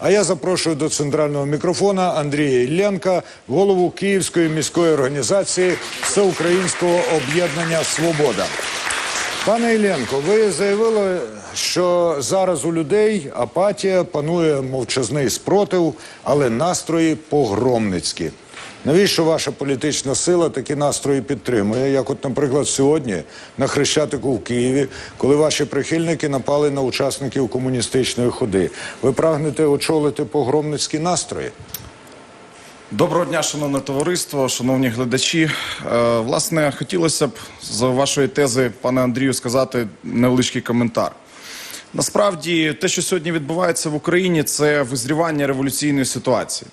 А я запрошую до центрального мікрофона Андрія Ілленка, голову Київської міської організації Всеукраїнського об'єднання Свобода. Пане Ілленко, ви заявили, що зараз у людей апатія панує мовчазний спротив, але настрої погромницькі. Навіщо ваша політична сила такі настрої підтримує? Як, от, наприклад, сьогодні на Хрещатику в Києві, коли ваші прихильники напали на учасників комуністичної ходи, ви прагнете очолити погромницькі настрої? Доброго дня, шановне товариство, шановні глядачі. Е, власне, хотілося б з вашої тези, пане Андрію, сказати невеличкий коментар. Насправді, те, що сьогодні відбувається в Україні, це визрівання революційної ситуації.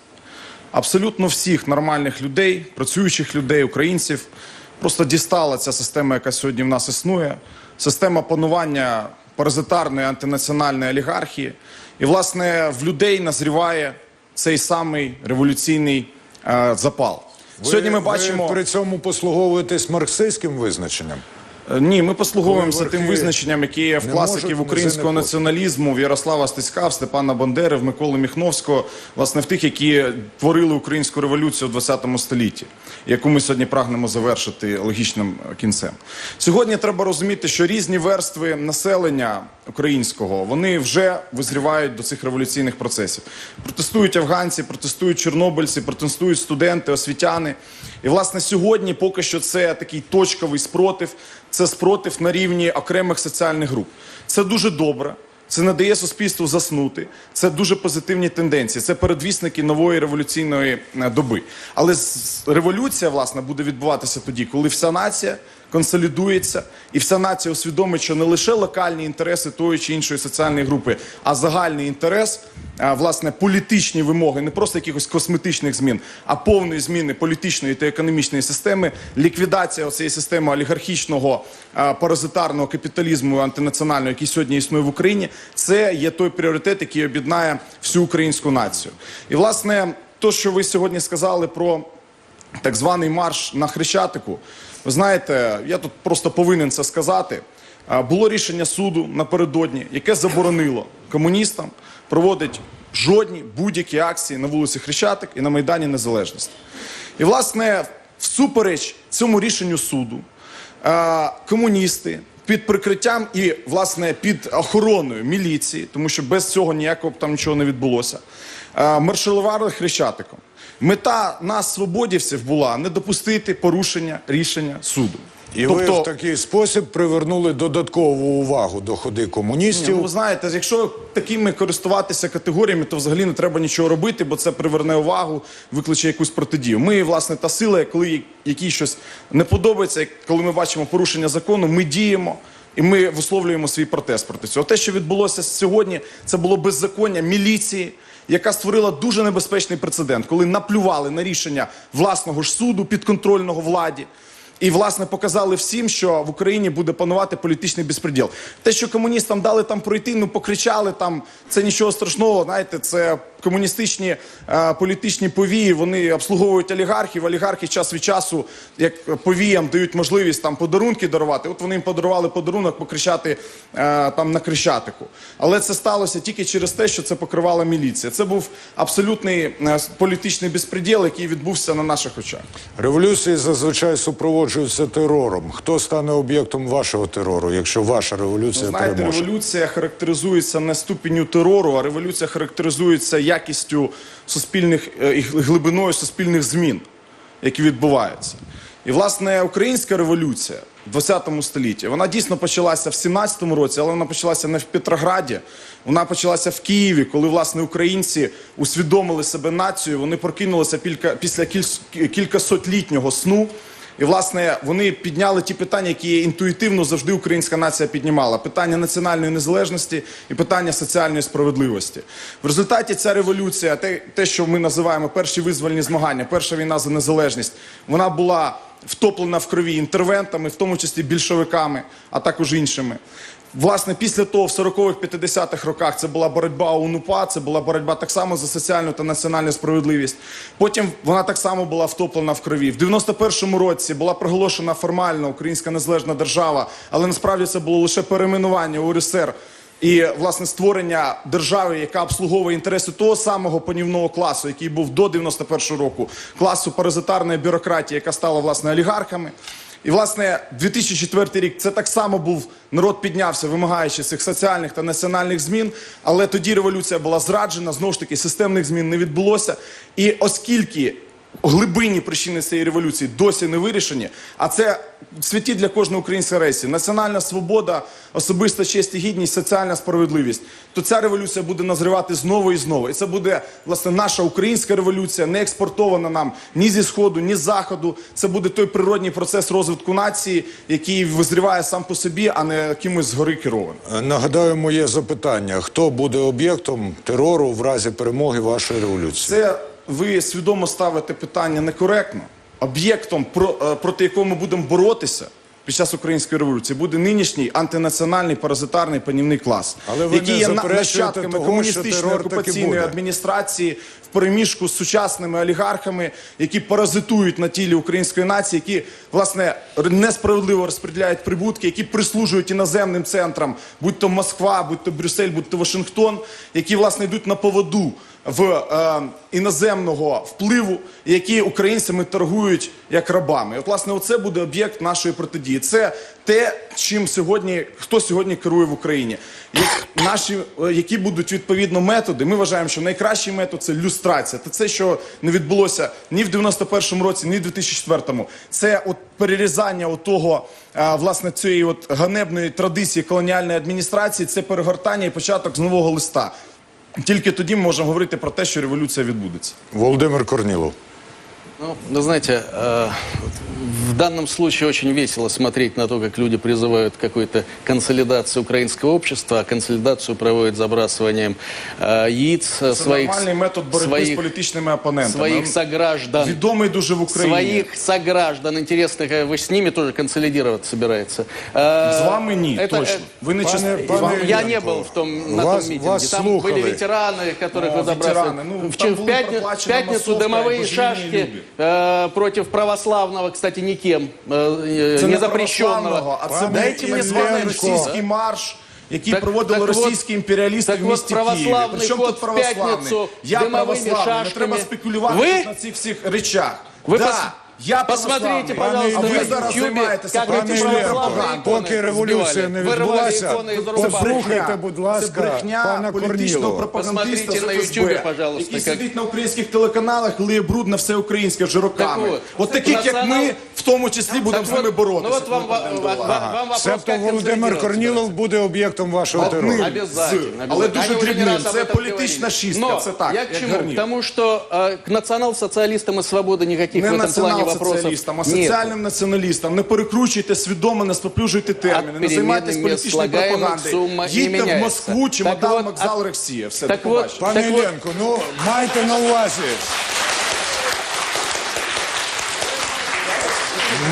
Абсолютно всіх нормальних людей, працюючих людей, українців, просто дістала ця система, яка сьогодні в нас існує, система панування паразитарної антинаціональної олігархії. І, власне, в людей назріває цей самий революційний е, запал. Сьогодні ми бачимо. ви при цьому послуговуєтесь марксистським визначенням. Е, Ні, ми послуговуємося тим визначенням, яке є в класиків українського націоналізму, в Ярослава Стецька, в Степана Бандери, в Миколи Міхновського, власне, в тих, які творили українську революцію у 20 столітті, яку ми сьогодні прагнемо завершити логічним кінцем. Сьогодні треба розуміти, що різні верстви населення українського вони вже визрівають до цих революційних процесів. Протестують афганці, протестують чорнобильці, протестують студенти, освітяни. І власне сьогодні поки що це такий точковий спротив, це спротив на рівні окремих соціальних груп. Це дуже добре. Це не дає суспільству заснути. Це дуже позитивні тенденції. Це передвісники нової революційної е, доби. Але революція, власне, буде відбуватися тоді, коли вся нація консолідується, і вся нація усвідомить, що не лише локальні інтереси тої чи іншої соціальної групи, а загальний інтерес, власне, політичні вимоги, не просто якихось косметичних змін, а повної зміни політичної та економічної системи, ліквідація цієї системи олігархічного паразитарного капіталізму антинаціонального, який сьогодні існує в Україні, це є той пріоритет, який об'єднає всю українську націю. І власне, то, що ви сьогодні сказали про так званий марш на Хрещатику. Ви знаєте, я тут просто повинен це сказати. Було рішення суду напередодні, яке заборонило комуністам проводити жодні будь-які акції на вулиці Хрещатик і на Майдані Незалежності. І, власне, всупереч цьому рішенню суду, комуністи під прикриттям і, власне, під охороною міліції, тому що без цього ніякого б там нічого не відбулося, а, маршалували Хрещатиком. Мета нас, свободівців, була не допустити порушення рішення суду. І ви в такий спосіб привернули додаткову увагу до ходи Ні, комуністів. ну, ви знаєте, якщо такими користуватися категоріями, то взагалі не треба нічого робити, бо це приверне увагу, викличе якусь протидію. Ми, власне, та сила, коли якій щось не подобається, коли ми бачимо порушення закону, ми діємо. І ми висловлюємо свій протест проти цього. Те, що відбулося сьогодні, це було беззаконня міліції, яка створила дуже небезпечний прецедент, коли наплювали на рішення власного ж суду підконтрольного владі. І власне показали всім, що в Україні буде панувати політичний безпреділ. Те, що комуністам дали там пройти, ну покричали там, це нічого страшного. Знаєте, це комуністичні е, політичні повії. Вони обслуговують олігархів. Олігархи час від часу, як повіям, дають можливість там подарунки дарувати. От вони їм подарували подарунок покричати е, там на Крещатику. Але це сталося тільки через те, що це покривала міліція. Це був абсолютний е, політичний безпреділ, який відбувся на наших очах. Революції зазвичай супроводжуються терором. Хто стане об'єктом вашого терору, якщо ваша революція Знаєте, переможе? революція характеризується не ступінню терору, а революція характеризується якістю суспільних е, і глибиною суспільних змін, які відбуваються. І власне українська революція в 20 столітті вона дійсно почалася в 17-му році, але вона почалася не в Петрограді, вона почалася в Києві, коли власне українці усвідомили себе нацією. Вони прокинулися після кіль- кількасотлітнього сну. І власне вони підняли ті питання, які інтуїтивно завжди українська нація піднімала: питання національної незалежності і питання соціальної справедливості. В результаті ця революція, те, те, що ми називаємо перші визвольні змагання, перша війна за незалежність, вона була втоплена в крові інтервентами, в тому числі більшовиками, а також іншими. Власне, після того, в 40-х, 50-х роках це була боротьба УНУПА, це була боротьба так само за соціальну та національну справедливість. Потім вона так само була втоплена в крові. В 91-му році була проголошена формально Українська незалежна держава, але насправді це було лише перейменування УРСР І власне створення держави, яка обслуговує інтереси того самого панівного класу, який був до 91-го року, класу паразитарної бюрократії, яка стала власне олігархами. І власне 2004 рік це так само був народ піднявся, вимагаючи цих соціальних та національних змін. Але тоді революція була зраджена. Знову ж таки, системних змін не відбулося. І оскільки глибинні причини цієї революції досі не вирішені, а це святі для кожної української рейсі. Національна свобода, особиста честь і гідність, соціальна справедливість. То ця революція буде назрівати знову і знову. І це буде власне наша українська революція, не експортована нам ні зі сходу, ні з заходу. Це буде той природній процес розвитку нації, який визріває сам по собі, а не кимось згори керований. Е, Нагадаю, моє запитання: хто буде об'єктом терору в разі перемоги вашої революції? Це ви свідомо ставите питання некоректно. Об'єктом, е, проти якого ми будемо боротися під час української революції, буде нинішній антинаціональний паразитарний панівний клас, Але ви який є нащадками того, комуністичної окупаційної адміністрації в переміжку з сучасними олігархами, які паразитують на тілі української нації, які власне несправедливо розподіляють прибутки, які прислужують іноземним центрам, будь то Москва, будь то Брюссель, будь то Вашингтон, які власне йдуть на поводу в е, іноземного впливу, які українцями торгують як рабами. От, власне, оце буде об'єкт нашої протидії. Це те, чим сьогодні хто сьогодні керує в Україні. Як наші е, які будуть відповідно методи. Ми вважаємо, що найкращий метод це люстрація. Це це, що не відбулося ні в 91-му році, ні в 2004-му. Це от перерізання отого, е, власне, цієї от ганебної традиції колоніальної адміністрації, це перегортання і початок з нового листа. Тільки тоді ми можемо говорити про те, що революція відбудеться. Володимир Корнілов. Ну, вы знаете, э, в данном случае очень весело смотреть на то, как люди призывают к какой-то консолидации украинского общества, а консолидацию проводят забрасыванием э, яиц э, Це своих, нормальний метод боротьби з своих, політичними опонентами. своих сограждан. Відомий дуже в Україні. Своих сограждан интересных, э, вы с ними тоже консолидироваться собирается. Э, З вами ні, это, точно. Ви не Пане- часто. пане з вами Я Ильенко, не был в том, на вас- том митинге. вас Там слухали. были ветераны, которых Ну, вы забрасывали. ветераны. Ну, в, там в была пятни- в проплачена пятницу массовка, дымовые божьи шашки люди. э, против православного, кстати, никем, э, Це э, не незапрещенного. православного, а це Пане був Дайте мені названий Іллєнко. російський марш, який Так- проводили так от- російські імперіалісти так в от місті Києві. православний Причому ход тут в православний? п'ятницю Я димовими православний, не шашками. треба спекулювати Ви? тут на цих всіх речах. Ви да, пос- я Посмотрите, православний. пожалуйста, а ви на зараз YouTube, займаєтеся как Пане эти політичною Іллєнко, православные пропагандою. иконы поки революція не сбивали. Вырывали відбулася, иконы из рук. послухайте, будь ласка, брехня пана політичного Корнілова. пропагандиста Посмотрите з на ФСБ, Ютубі, пожалуйста, який як- сидить на українських телеканалах, лиє бруд на все українське вже роками. Так от, от таких, як націонал- ми, в тому числі будемо Так з ними вот, боротися. Ну вот вам, коли прийдемо до вам, влади. вам, вам вопрос, Себто как Володимир консолидироваться Корнілов буде об'єктом вашого терору. Одним Обязательно, з, обязательно. але дуже Они уже не дрібним. раз об Це этом політична говорили. шістка, Но це так, я як к чему? гарнір. К тому, что э, к национал-социалистам и свободы никаких Не в этом плане вопросов націонал-соціалістам, а нет. соціальним націоналістам. Не перекручуйте свідомо, не споплюжуйте терміни, не От займайтесь переменным політичною слагаемых пропагандою. сумма не Їдьте в міняється. Москву, чи Так мадам от, вокзал а- Росія. Все, так до от, побачення. Пане Так от- Іллєнко, ну майте на увазі.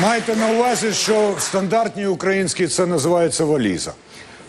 Майте на увазі, що в стандартній українській це називається валіза.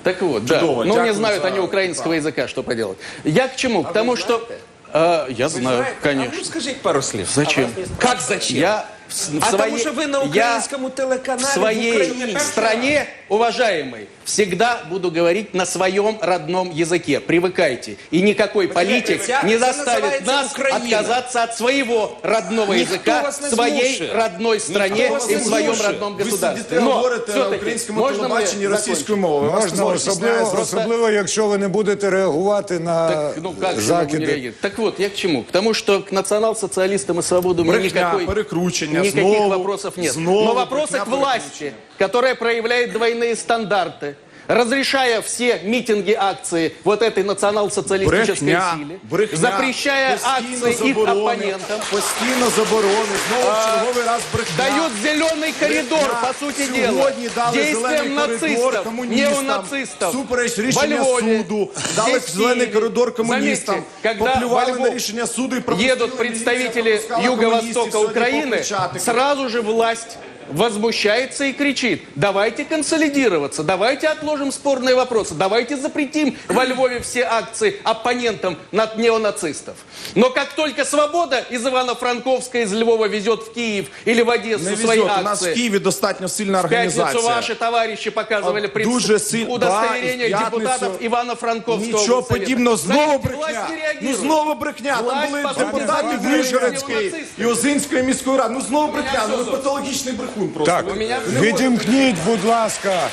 Так вот, да. Чудово, Ну, не дякую знают за- они украинского языка, что поделать. Я к чему? К тому, что... э, я знаю, Знаете, А конечно. ну скажіть пару слів. Зачем? Как зачем? Я в, а своей- что вы на я телеканале в своей в Україні. стране, уважаемый, всегда буду говорить на своем родном языке. Привыкайте. И никакой политик это- не это заставит называется нас Украина. отказаться от своего родного Никто языка вас не в своей змушує. родной стране вас и не в своем змушує. родном Ви государстве. сидите, говорите на всё-таки, українському можно мне телебаченні закончить? російською мовою. Вас Можна, це особливо, стісняє. особливо, якщо ви не будете реагувати на Так, ну как же я могу не закиди. реагировать? Так вот, я к чему? К тому, что к национал-социалистам и свободу у меня Брехня, никакой, перекручення, никаких знову, вопросов нет. знову Но вопросы брехня, к власти, которая проявляет двойные стандарты. Разрешая все митинги, акции вот этой национал-социалистической Брехня, силе, брехня, запрещая постійно акции их заборони, оппонентам, Постійно заборони, знову в черговий раз брехня. дают зеленый коридор, Брехня. по сути дела, Сьогодні дали действиям зелений коридор нацистов, комуністам, неонацистов, супереч во рішення Львове, суду, дали здесь в зелений Киеве. коридор комуністам, Заметьте, когда поплювали во на Львов рішення суду і пропустили, едут міліція представители пропускала комуністів Юго-Востока сьогодні Украины, по Хрещатику. сразу же власть возмущается и кричит, давайте консолидироваться, давайте отложим спорные вопросы, давайте запретим во Львове все акции оппонентам над неонацистов. Но как только свобода из Ивано-Франковска, из Львова везет в Киев или в Одессу Не свои везет. У нас в акции, Києві достатньо сильна в пятницу організація. ваши товарищи показывали А, пред- дуже сильно. удостоверение Да, і в п'ятницю депутатов Ивано-Франковского Нічого облсовета. подібного, знову Заметьте, власть брехня. не Ну реагирует. знову брехня. Там Власть, були по суті, депутати зареєстрована Вишгородської неонацистами. і Озинської міської ради. Ну знову брехня. Ну ви все патологічний брехун Просто. Так, меня відімкніть, будь ласка.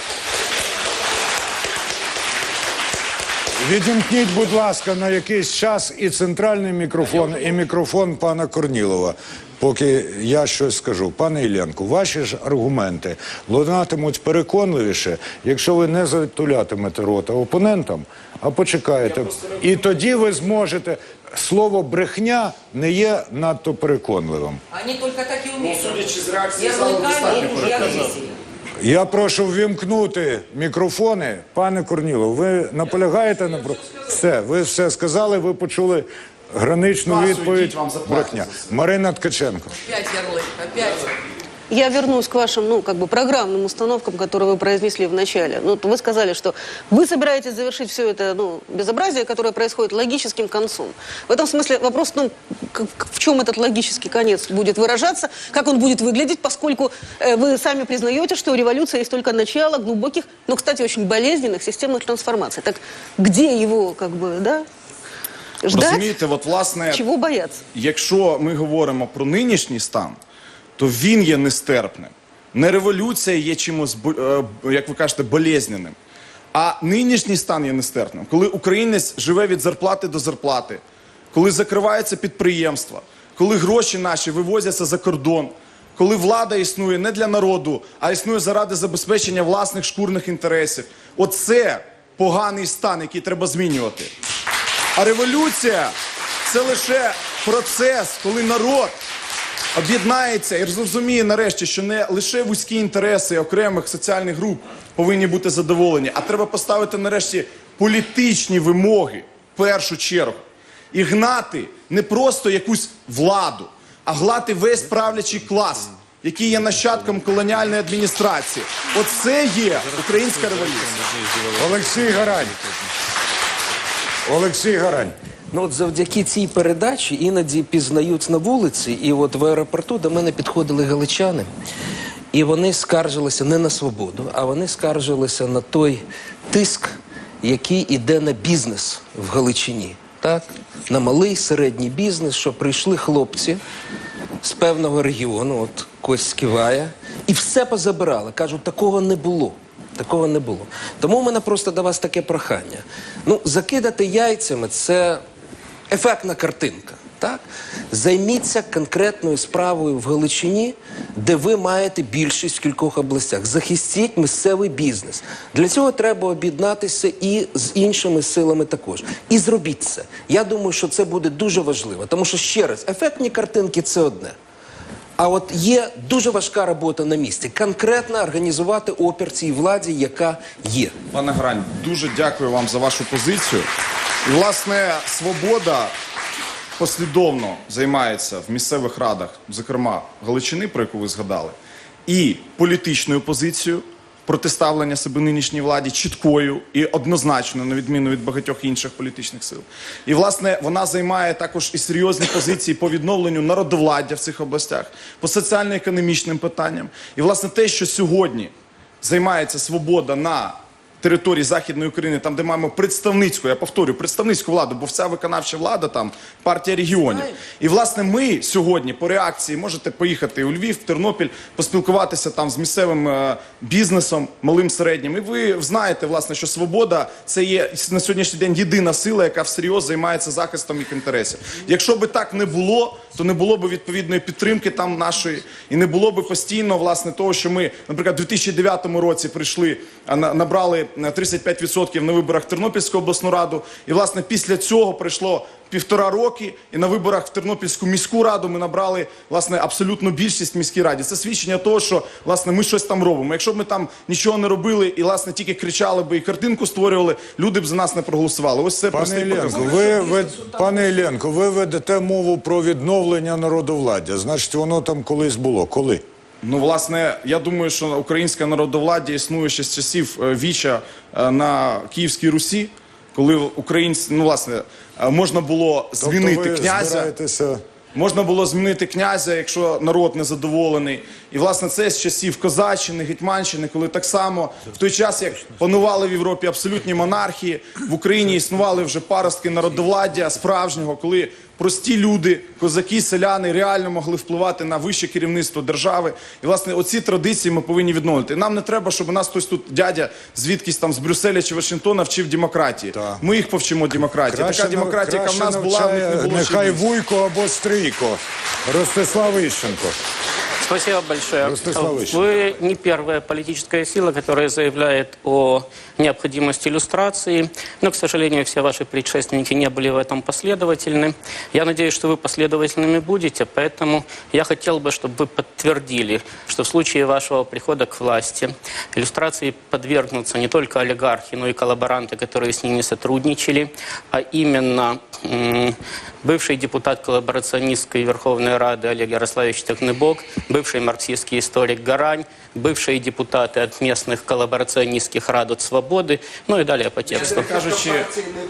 Відімкніть, будь ласка, на якийсь час і центральний мікрофон, і мікрофон пана Корнілова. Поки я щось скажу. Пане Іллєнко, ваші ж аргументи лунатимуть переконливіше, якщо ви не затулятимете рота опонентам, а почекаєте. І тоді ви зможете. Слово брехня не є надто переконливим. Они только так и умеют. Судячи з реакції залу, Ярлыками достатньо и переказав. агрессией. Я прошу ввімкнути мікрофони. Пане Корнілов, ви наполягаєте на все. Ви все сказали, ви почули граничну Масу відповідь. йдіть, вам заплатять Брехня. за це. Марина Ткаченко. Опять ярлык, опять. Я вернусь к вашим, ну, как бы программным установкам, которые вы произнесли в начале. Ну, вот вы сказали, что вы собираетесь завершить все это, ну, безобразие, которое происходит логическим концом. В этом смысле вопрос, ну, к- к- в чем этот логический конец будет выражаться, как он будет выглядеть, поскольку э, вы сами признаете, что революция есть только начало глубоких, но, кстати, очень болезненных системных трансформаций. Так где его, как бы, да, ждать? Розумієте, от власне, Чего бояться? якщо ми говоримо про нинішній стан, То він є нестерпним. Не революція є чимось, е, як ви кажете, болезненним. А нинішній стан є нестерпним. Коли українець живе від зарплати до зарплати, коли закриваються підприємства, коли гроші наші вивозяться за кордон, коли влада існує не для народу, а існує заради забезпечення власних шкурних інтересів. Оце поганий стан, який треба змінювати. А революція це лише процес, коли народ об'єднається і зрозуміє нарешті, що не лише вузькі інтереси окремих соціальних груп повинні бути задоволені, а треба поставити нарешті політичні вимоги в першу чергу. І гнати не просто якусь владу, а гнати весь правлячий клас, який є нащадком колоніальної адміністрації. Оце є українська революція. Олексій Гарань. Олексій Гарань. Ну от завдяки цій передачі іноді пізнають на вулиці, і от в аеропорту до мене підходили галичани, і вони скаржилися не на свободу, а вони скаржилися на той тиск, який іде на бізнес в Галичині. Так? На малий середній бізнес, що прийшли хлопці з певного регіону, от Кость скиває, і все позабирали. Кажуть, такого не було. Такого не було. Тому у мене просто до вас таке прохання. Ну, закидати яйцями це ефектна картинка. Так? Займіться конкретною справою в Галичині, де ви маєте більшість в кількох областях. Захистіть місцевий бізнес. Для цього треба об'єднатися і з іншими силами також. І зробіть це. Я думаю, що це буде дуже важливо. Тому що ще раз, ефектні картинки це одне. А от є дуже важка робота на місці. Конкретно організувати опір цій владі, яка є. Пане Грань, дуже дякую вам за вашу позицію. І, власне, свобода послідовно займається в місцевих радах, зокрема Галичини, про яку ви згадали, і політичною позицією протиставлення себе нинішній владі чіткою і однозначно, на відміну від багатьох інших політичних сил. І, власне, вона займає також і серйозні позиції по відновленню народовладдя в цих областях, по соціально-економічним питанням. І, власне, те, що сьогодні займається свобода на території Західної України, там, де маємо представницьку, я повторюю, представницьку владу, бо вся виконавча влада там партія регіонів. І власне ми сьогодні по реакції можете поїхати у Львів, в Тернопіль, поспілкуватися там з місцевим е, бізнесом, малим середнім. І ви знаєте, власне, що свобода це є на сьогоднішній день єдина сила, яка всерйоз займається захистом їх інтересів. Якщо би так не було, то не було б відповідної підтримки там нашої, і не було б постійно власне того, що ми, наприклад, у 2009 році прийшли, набрали е, 35% на виборах в Тернопільську обласну раду, і власне після цього пройшло півтора роки, і на виборах в Тернопільську міську раду ми набрали власне абсолютну більшість в міській раді. Це свідчення того, що власне ми щось там робимо. Якщо б ми там нічого не робили і власне тільки кричали би і картинку створювали, люди б за нас не проголосували. Ось це Пане Іллєнко, ви, ви, пане Іллєнко, ви ведете мову про відновлення народовладдя. Значить, воно там колись було. Коли? Ну, власне, я думаю, що українське народовладдя існує ще з часів е, Віча е, на Київській Русі, коли українці, ну, власне, е, можна було змінити тобто ви князя. збираєтеся... Можна було змінити князя, якщо народ не задоволений. І власне це з часів Козаччини, Гетьманщини, коли так само в той час, як панували в Європі абсолютні монархії, в Україні існували вже паростки народовладдя справжнього, коли прості люди, козаки, селяни реально могли впливати на вище керівництво держави. І власне оці традиції ми повинні відновити. Нам не треба, щоб у нас хтось тут дядя звідкись там з Брюсселя чи Вашингтона вчив демократії. Так. Ми їх повчимо демократії. Краще така демократія, яка в нас була, в них не було нехай шансів. Вуйко або стрійко, Ростислав Іщенко. Спасибо большое. Ильич. Вы не первая политическая сила, которая заявляет о необходимости иллюстрации, но, к сожалению, все ваши предшественники не были в этом последовательны. Я надеюсь, что вы последовательными будете, поэтому я хотел бы, чтобы вы подтвердили, что в случае вашего прихода к власти иллюстрации подвергнутся не только олигархи, но и коллаборанты, которые с ними сотрудничали, а именно бывший депутат коллаборационистской Верховной Рады Олег Ярославович Технебок, бывший марксистский историк Гарань, бывшие депутаты от местных коллаборационистских рад от свободы, ну и далее по тексту. Чесно кажучи,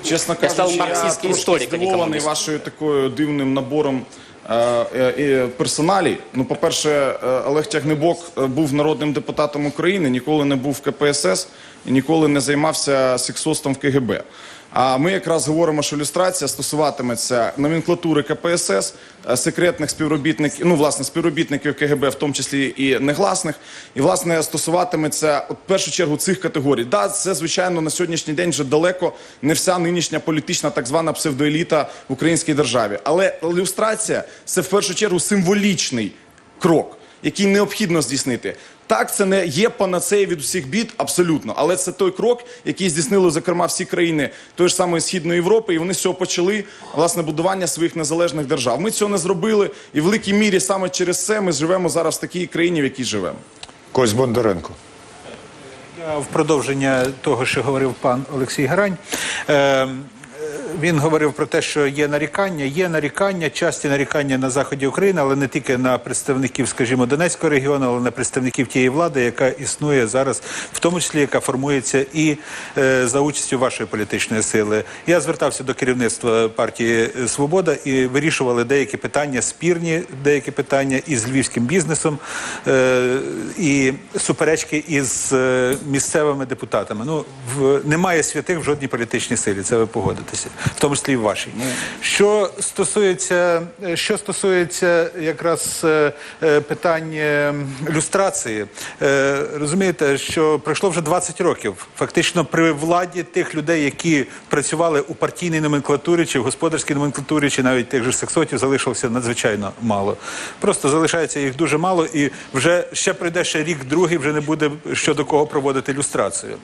чесно Я став кажучи, я марксистський трошки історик, а не здивований комуніст. вашою такою дивним набором е, е, е, персоналій. Ну, по-перше, е, Олег Тягнебок е, був народним депутатом України, ніколи не був в КПСС і ніколи не займався сексостом в КГБ. А ми якраз говоримо, що ілюстрація стосуватиметься номенклатури КПСС, е, секретних співробітників, ну власне співробітників КГБ, в тому числі і негласних, і власне стосуватиметься от, в першу чергу цих категорій. Да, це звичайно на сьогоднішній день вже далеко не вся нинішня політична так звана псевдоеліта в українській державі. Але ілюстрація це в першу чергу символічний крок, який необхідно здійснити. Так, це не є панацея від усіх бід, абсолютно. Але це той крок, який здійснили, зокрема, всі країни тої ж самої Східної Європи, і вони з цього почали власне будування своїх незалежних держав. Ми цього не зробили, і в великій мірі саме через це ми живемо зараз в такій країні, в якій живемо. Кось Бондаренко. Я В продовження того, що говорив пан Олексій Грань, е, е, він говорив про те, що є нарікання, є нарікання, часті нарікання на заході України, але не тільки на представників, скажімо, Донецького регіону, але на представників тієї влади, яка існує зараз, в тому числі яка формується і е, за участю вашої політичної сили. Я звертався до керівництва партії е, Свобода і вирішували деякі питання, спірні деякі питання із львівським бізнесом е, і суперечки із е, місцевими депутатами. Ну в немає святих в жодній політичній силі. Це ви погодитеся, в тому числі і в вашій. Що стосується, е, що стосується якраз е, е, питань е, люстрації, розумієте, що пройшло вже 20 років. Фактично при владі тих людей, які працювали у партійній номенклатурі чи в господарській номенклатурі, чи навіть тих же сексотів, залишилося надзвичайно мало. Просто залишається їх дуже мало, і вже ще пройде ще рік, другий вже не буде щодо кого проводити люстрацію.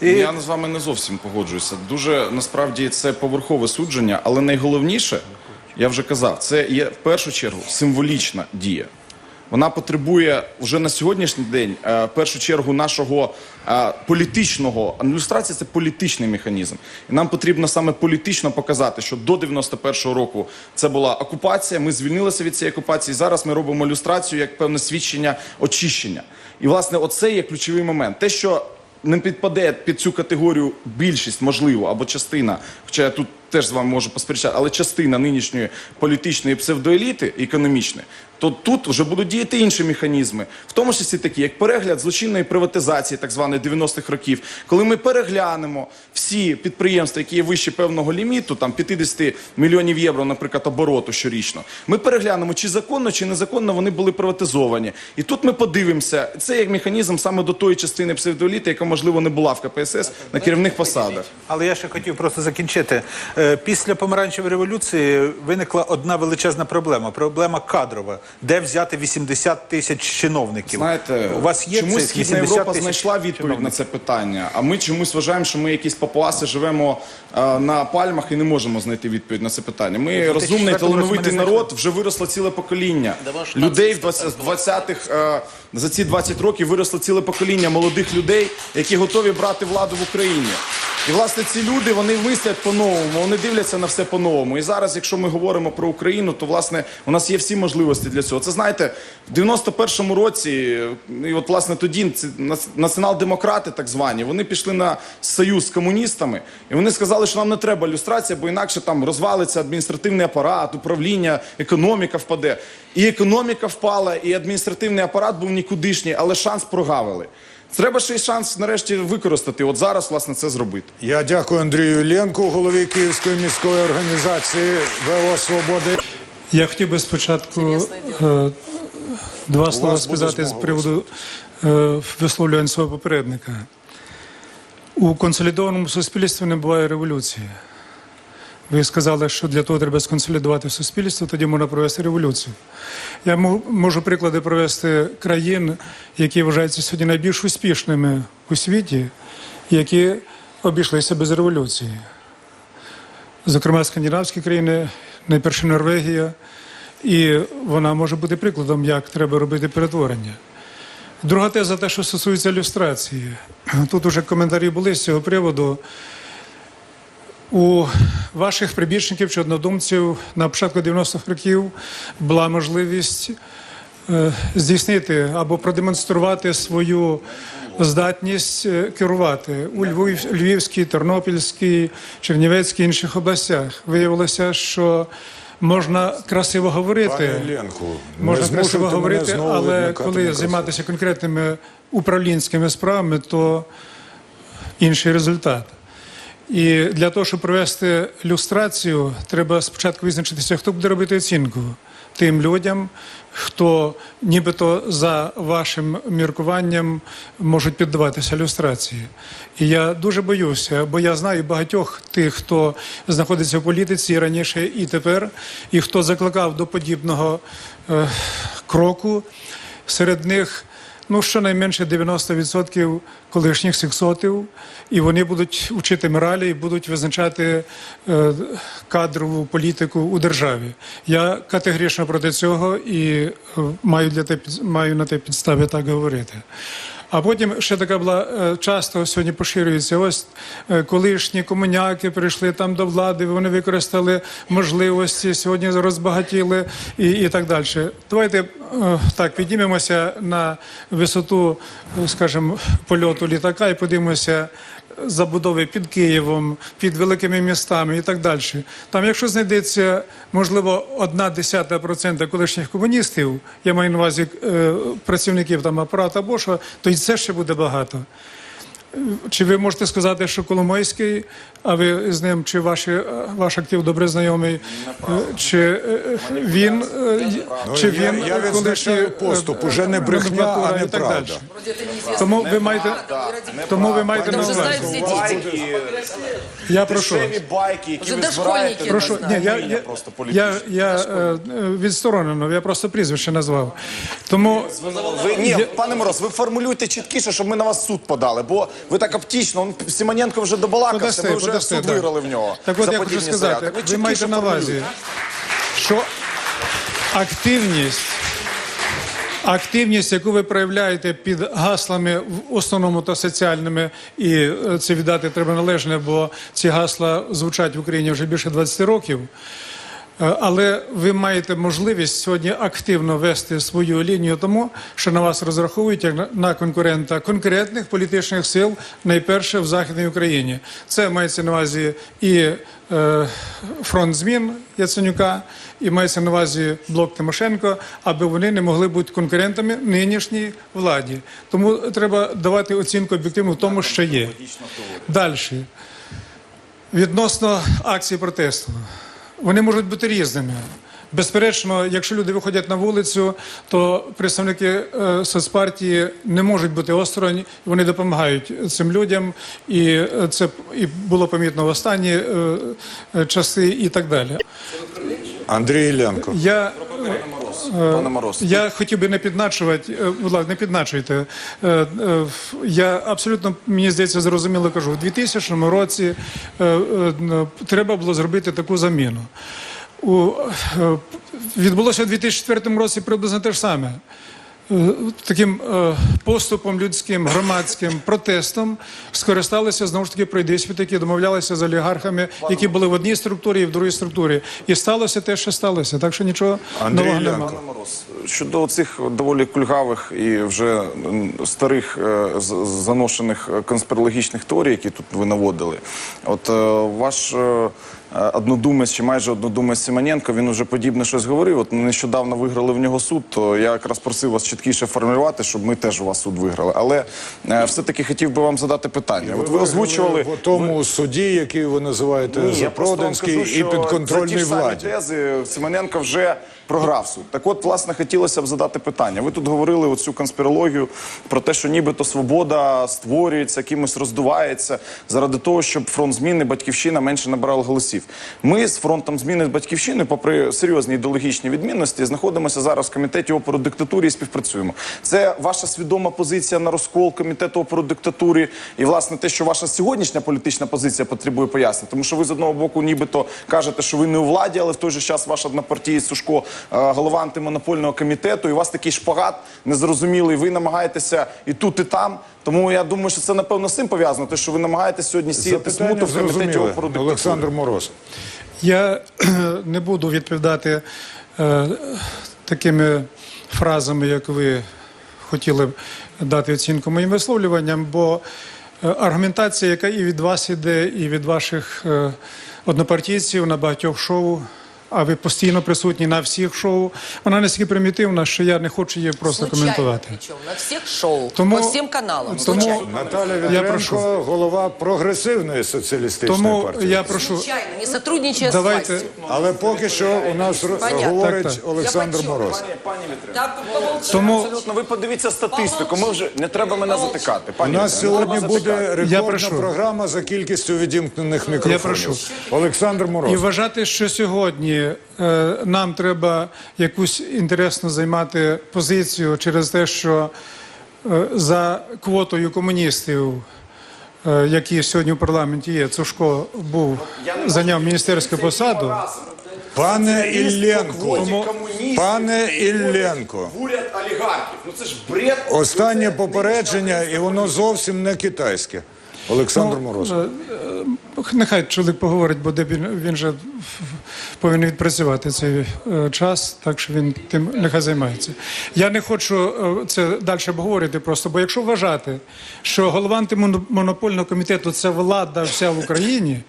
І Я з вами не зовсім погоджуюся. Дуже насправді це поверхове судження, але найголовніше, я вже казав, це є в першу чергу символічна дія. Вона потребує вже на сьогоднішній день е, в першу чергу нашого е, політичного а ілюстрація це політичний механізм. І нам потрібно саме політично показати, що до 91-го року це була окупація. Ми звільнилися від цієї окупації. Зараз ми робимо ілюстрацію як певне свідчення очищення. І власне, оце є ключовий момент. Те, що не підпаде під цю категорію більшість, можливо, або частина, хоча я тут теж з вами можу посперечати, але частина нинішньої політичної псевдоеліти економічної, то тут вже будуть діяти інші механізми, в тому числі такі, як перегляд злочинної приватизації, так званої 90-х років, коли ми переглянемо всі підприємства, які є вище певного ліміту, там 50 мільйонів євро, наприклад, обороту щорічно. Ми переглянемо, чи законно, чи незаконно вони були приватизовані. І тут ми подивимося, це як механізм саме до тої частини псевдоеліти, яка можливо не була в КПСС на керівних посадах. Але я ще хотів просто закінчити. Е, Після помаранчевої революції виникла одна величезна проблема проблема кадрова. Де взяти 80 тисяч чиновників? Знаєте, у вас є чомусь Східна Європа знайшла відповідь на це питання, а ми чомусь вважаємо, що ми якісь папуаси живемо е, на пальмах і не можемо знайти відповідь на це питання. Ми Ну, розумний 2004 році ми талановитий народ, вже виросло ціле покоління людей в нацистський 20 20-х, е, за ці 20 років виросло ціле покоління молодих людей, які готові брати владу в Україні. І власне ці люди вони мислять по-новому, вони дивляться на все по-новому. І зараз, якщо ми говоримо про Україну, то власне у нас є всі можливості для цього. Це знаєте, в 91-му році, і от власне тоді націонал-демократи, так звані, вони пішли на союз з комуністами, і вони сказали, що нам не треба люстрація, бо інакше там розвалиться адміністративний апарат, управління, економіка впаде. І економіка впала, і адміністративний апарат був нікудишній, але шанс прогавили. Треба ще й шанс нарешті використати. От зараз, власне, це зробити. Я дякую Андрію Іллєнку, голові Київської міської організації ВО Свободи. Я хотів би спочатку е, два слова сказати з приводу е, висловлювань свого попередника. У консолідованому суспільстві не буває революції. Ви сказали, що для того треба сконсолідувати суспільство, тоді можна провести революцію. Я можу приклади провести країн, які вважаються сьогодні найбільш успішними у світі, які обійшлися без революції зокрема скандинавські країни, найперше Норвегія, і вона може бути прикладом, як треба робити перетворення. Друга теза, те, що стосується люстрації. Тут уже коментарі були з цього приводу. У ваших прибічників чи однодумців на початку 90-х років була можливість е, здійснити або продемонструвати свою здатність е, керувати у Львів, Львівській, Тернопільській, Чернівецькій інших областях. Виявилося, що можна красиво говорити. Не Можна красиво говорити, але коли займатися конкретними управлінськими справами, то інший результат. І для того, щоб провести люстрацію, треба спочатку визначитися, хто буде робити оцінку тим людям, хто нібито за вашим міркуванням можуть піддаватися люстрації. І я дуже боюся, бо я знаю багатьох тих, хто знаходиться в політиці раніше і тепер, і хто закликав до подібного е, кроку. Серед них ну щонайменше 90% колишніх сексотів, і вони будуть вчити моралі і будуть визначати е, кадрову політику у державі. Я категорично проти цього і е, маю для те маю на те підставі так говорити. А потім ще така була е, часто сьогодні поширюється. Ось е, колишні комуняки прийшли там до влади, вони використали можливості, сьогодні розбагатіли і, і так далі. Давайте е, так піднімемося на висоту, скажімо, польоту літака і подивимося забудови під Києвом, під великими містами і так далі. Там, якщо знайдеться, можливо, одна десята процента колишніх комуністів, я маю на увазі е, працівників там апарату або що, то і це ще буде багато. Чи ви можете сказати, що Коломойський, а ви з ним, чи ваші, е, ваш актив добре знайомий, е, чи е, він, е, чи Ну, я- він я відзначаю поступ, уже не брехня, а это неизвестно. Тому ви маєте, тому ви маєте на увазі. Я прошу. байки, які ви збираєте. Прошу, ні, я, я, я, я відсторонено, я просто прізвище назвав. Тому Ви ні, пане Мороз, ви формулюйте чіткіше, щоб ми на вас суд подали, бо ви так оптічно. Он Симоненко вже добалакався, ми вже суд так. виграли в нього. Так от я хочу сказати, ви чіткіше маєте на увазі, що активність, активність, яку ви проявляєте під гаслами, в основному то соціальними, і е, це віддати треба належне, бо ці гасла звучать в Україні вже більше 20 років. Е, Але ви маєте можливість сьогодні активно вести свою лінію тому, що на вас розраховують як на- конкурента конкретних політичних сил, найперше в Західній Україні. Це мається на увазі і е, фронт змін Яценюка, і мається на увазі блок Тимошенко, аби вони не могли бути конкурентами нинішній владі. Тому треба давати оцінку об'єктивну тому, що є. Далі. Відносно акції протесту. Вони можуть бути різними. Безперечно, якщо люди виходять на вулицю, то представники е, соцпартії не можуть бути осторонь, вони допомагають цим людям, і е, це і було помітно в останні е, часи і так далі. Андрій Іллєнко. Я Пане Мороз. я хотів би не підначувати, будь ласка, не підначуйте. Я абсолютно, мені здається, зрозуміло кажу, у 2000 році треба було зробити таку заміну. У, е, відбулося у 2004 році приблизно те ж саме. е, таким е, поступом людським, громадським протестом скористалися знову ж таки пройдисвіти, які домовлялися з олігархами, які були в одній структурі і в другій структурі. І сталося те, що сталося. Так що нічого Андрій нового немає. Щодо цих доволі кульгавих і вже старих заношених конспірологічних теорій, які тут ви наводили, от ваш однодумець чи майже однодумець Симоненко, він уже подібне щось говорив. От нещодавно виграли в нього суд, то я якраз просив вас чіткіше формулювати, щоб ми теж у вас суд виграли. Але е, все-таки хотів би вам задати питання. От ви озвучували в тому суді, який ви називаєте ні, Запроданський, кажу, і підконтрольний за ті самі владі. тези Симоненко вже програв суд. Так от, власне, хотілося б задати питання. Ви тут говорили оцю конспірологію про те, що нібито свобода створюється, кимось роздувається заради того, щоб фронт зміни батьківщина менше набирала голосів. Ми з фронтом зміни батьківщини, попри серйозні ідеологічні відмінності, знаходимося зараз в комітеті опору диктатурі і співпрацюємо. Це ваша свідома позиція на розкол комітету опору диктатурі, і власне те, що ваша сьогоднішня політична позиція потребує пояснень, тому що ви з одного боку, нібито кажете, що ви не у владі, але в той же час ваш однопартієць Сушко, е, голова антимонопольного комітету, і у вас такий шпагат незрозумілий. Ви намагаєтеся і тут, і там. Тому я думаю, що це напевно з цим пов'язано. Те, що ви намагаєтесь сьогодні сіяти смуту в комітеті опору. Олександр Мороз. Я не буду відповідати е, такими фразами, як ви хотіли б дати оцінку моїм висловлюванням, бо е, аргументація, яка і від вас іде, і від ваших е, однопартійців на багатьох шоу. А ви постійно присутні на всіх шоу. Вона настільки примітивна, що я не хочу її просто коментувати. Причем на всех шоу, Тому- по всем каналам. тому- Случайно. Наталя Я Вітренко, голова прогресивної соціалістичної Тому партії. я прошу. Случайно, не сотрудничая с Давайте властью. Але поки що у нас р- Понятно. говорить Так, так. Олександр Я почула. Мороз. Да, помолчи. Тому Абсолютно, ви подивіться статистику. Ми вже не треба мене затикати. У Пані нас Вітренко, не сьогодні треба затикати. буде Я рекордна прошу. програма за кількістю відімкнених мікрофонів. прошу. Олександр І Мороз. вважати, що сьогодні е, нам треба якусь інтересно займати позицію через те, що е, за квотою комуністів, е, які сьогодні в парламенті є, Цушко був зайняв міністерську посаду. Пане Ілленко, пане Ілленко, олігархів. Ну це ж бред. останнє попередження, і воно зовсім не китайське. Олександр Мороз. Е, Нехай чоловік поговорить, бо де він, же повинен відпрацювати цей е, час, так що він тим нехай займається. Я не хочу е, це далі обговорювати просто, бо якщо вважати, що голова антимонопольного комітету це влада вся в Україні,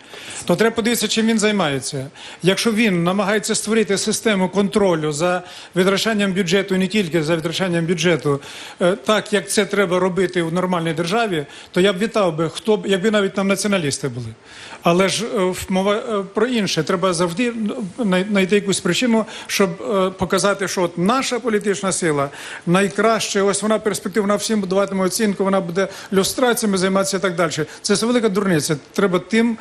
то треба подивитися, чим він займається. Якщо він намагається створити систему контролю за витрачанням бюджету, не тільки за витрачанням бюджету, е, так як це треба робити в нормальній державі, то я б вітав би, хто б, якби навіть там націоналісти були. Але ж е, в- мова е, про інше. Треба завжди знайти якусь причину, щоб е, показати, що от наша політична сила найкраща, ось вона перспективна всім даватиме оцінку, вона буде люстраціями займатися і так далі. Це все велика дурниця. Треба тим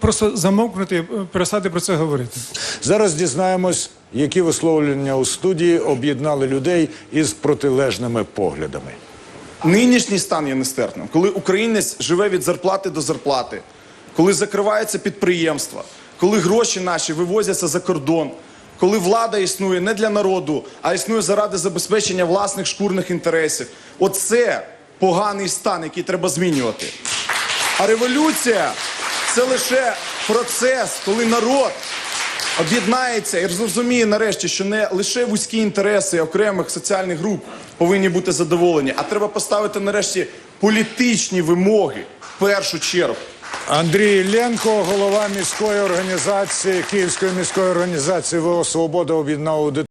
просто замовкнути, перестати про це говорити. Зараз дізнаємось, які висловлення у студії об'єднали людей із протилежними поглядами. Нинішній стан є нестерпним, коли українець живе від зарплати до зарплати, коли закриваються підприємства, коли гроші наші вивозяться за кордон, коли влада існує не для народу, а існує заради забезпечення власних шкурних інтересів. Оце поганий стан, який треба змінювати. А революція це лише процес, коли народ об'єднається і зрозуміє нарешті, що не лише вузькі інтереси окремих соціальних груп повинні бути задоволені, а треба поставити нарешті політичні вимоги в першу чергу. Андрій Ленко, голова міської організації Київської міської організації ВО Свобода об'єднав аудиторію.